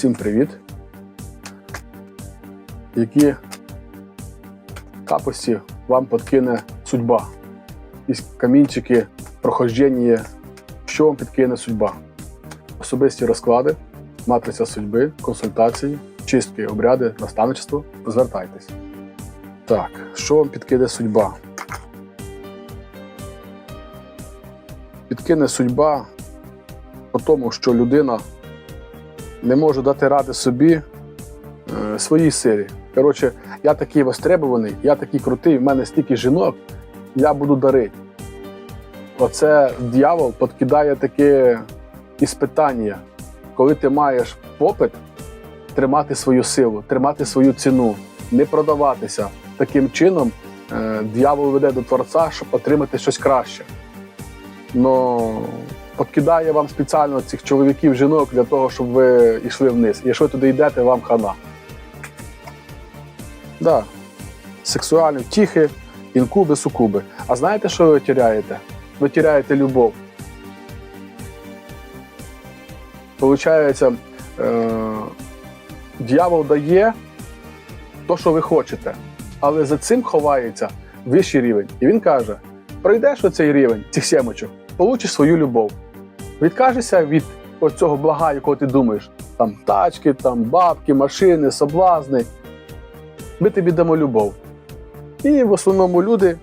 Всім привіт! Які капості вам подкине судьба? Якісь камінчики, прохождення, що вам підкине судьба? Особисті розклади, матриця судьби, консультації, чистки, обряди, наставничество. Звертайтесь. Так, що вам підкине судьба? Підкине судьба по тому, що людина не може дати ради собі е, своїй силі. Коротше, я такий востребований, я такий крутий, в мене стільки жінок, я буду дарити. Оце дьявол подкидає таке іспитання, коли ти маєш попит тримати свою силу, тримати свою ціну, не продаватися. Таким чином е, дьявол веде до Творця, щоб отримати щось краще. Но подкидає вам спеціально цих чоловіків, жінок для того, щоб ви йшли вниз. І якщо туди йдете, вам хана. Да. Сексуальні втіхи, інкуби, сукуби. А знаєте, що ви тіряєте? Ви тіряєте любов. Получається, е- дьявол дає то, що ви хочете, але за цим ховається вищий рівень. І він каже: пройдеш оцей рівень цих сімочок, получиш свою любов. Відкажешся від ось цього блага, якого ти думаєш. Там тачки, там бабки, машини, соблазни. Ми тобі дамо любов. І в основному люди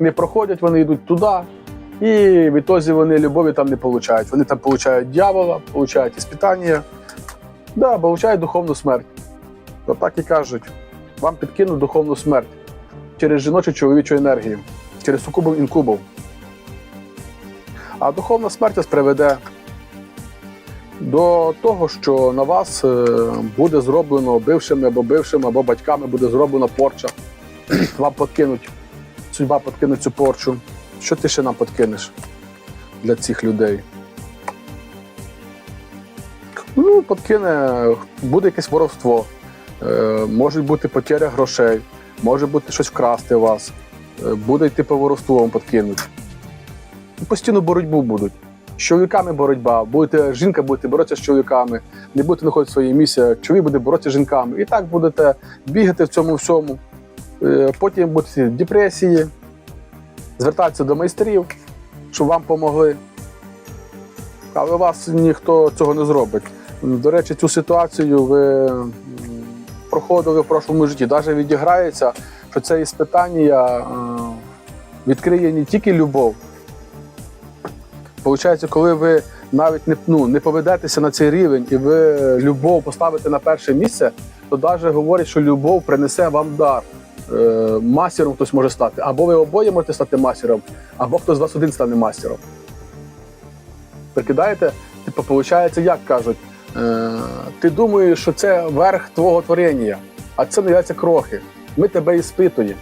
не проходять, вони йдуть туди, і в ітозі вони любові там не получають. Вони там получають дьявола, получають іспитання, да, получають духовну смерть. То так і кажуть, вам підкинуть духовну смерть через жіночу чоловічу енергію, через сукубов інкубов. А духовна смерть приведе до того, що на вас е, буде зроблено бившими або бившими, або батьками буде зроблена порча. Вам подкинуть, судьба подкине цю порчу. Що ти ще нам подкинеш для цих людей? Ну, подкине, буде якесь воровство, е, може бути потеря грошей, може бути щось вкрасти вас, е, буде йти по воровству вам подкинуть. Постійно боротьбу будуть. З чоловіками боротьба, будете, жінка буде боротися з чоловіками, не будете знаходити своє місце, чоловік буде боротися з жінками. І так будете бігати в цьому всьому. Е, Потім будете в депресії, звертатися до майстрів, щоб вам допомогли. Але вас ніхто цього не зробить. До речі, цю ситуацію ви проходили в прошлому житті. Навіть відіграється, що це іспитання е, відкриє не тільки любов. Получається, коли ви навіть не, ну, не поведетеся на цей рівень і ви любов поставите на перше місце, то навіть говорять, що любов принесе вам дар. Е, мастером хтось може стати. Або ви обоє можете стати мастером, або хтось з вас один стане мастером. Прикидаєте? Типу, виходить, як кажуть, е, ти думаєш, що це верх твого творення, а це називається крохи. Ми тебе іспитуємо.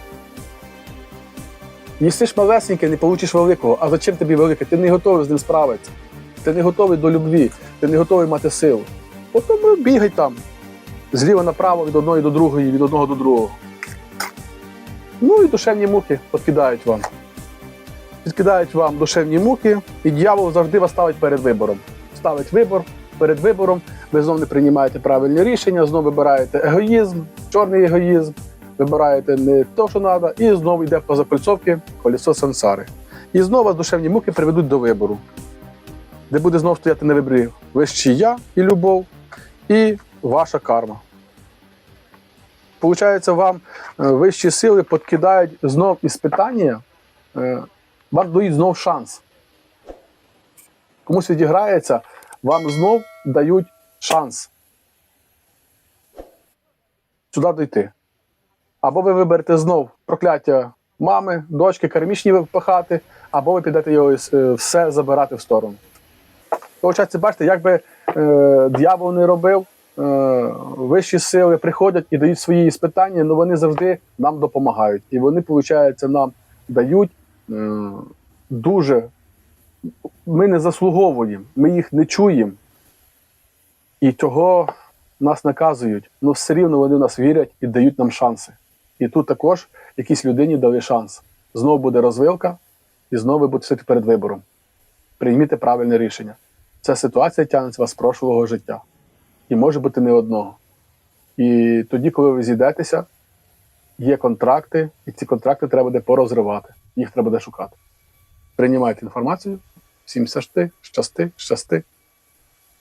Їсиш малесеньке, не получиш великого. А зачем тобі велике? Ти не готовий з ним справитися. Ти не готовий до любві, ти не готовий мати силу. От тому бігай там. Зліва направо від одної до другої, від одного до другого. Ну і душевні муки підкидають вам. Підкидають вам душевні муки, і дьявол завжди вас ставить перед вибором. Ставить вибор перед вибором, ви знову не приймаєте правильні рішення, знову вибираєте егоїзм, чорний егоїзм, вибираєте не те, що треба, і знову йде по закольцовці колесо сансари. І знову душевні муки приведуть до вибору, де буде знову стояти на виборі вищий я і любов, і ваша карма. Получається, вам е, вищі сили підкидають знов іспитання, е, вам дають знов шанс. Комусь відіграється, вам знов дають шанс сюди дійти. Або ви виберете знов прокляття мами, дочки, кармічні пахати, або ви підете його е, все забирати в сторону. Получається, бачите, як би е, дьявол не робив, е, вищі сили приходять і дають свої іспитання, але вони завжди нам допомагають. І вони, виходить, нам дають е, дуже. Ми не заслуговуємо, ми їх не чуємо. І того нас наказують, але все рівно вони в нас вірять і дають нам шанси. І тут також якійсь людині дали шанс. Знову буде розвилка, і знову ви будете сидіти перед вибором. Прийміть правильне рішення. Ця ситуація тягнеться вас з прошлого життя. і може бути не одного. І тоді, коли ви зійдетеся, є контракти, і ці контракти треба буде порозривати. Їх треба буде шукати. Приймайте інформацію, всім щасти, щасти, щасти.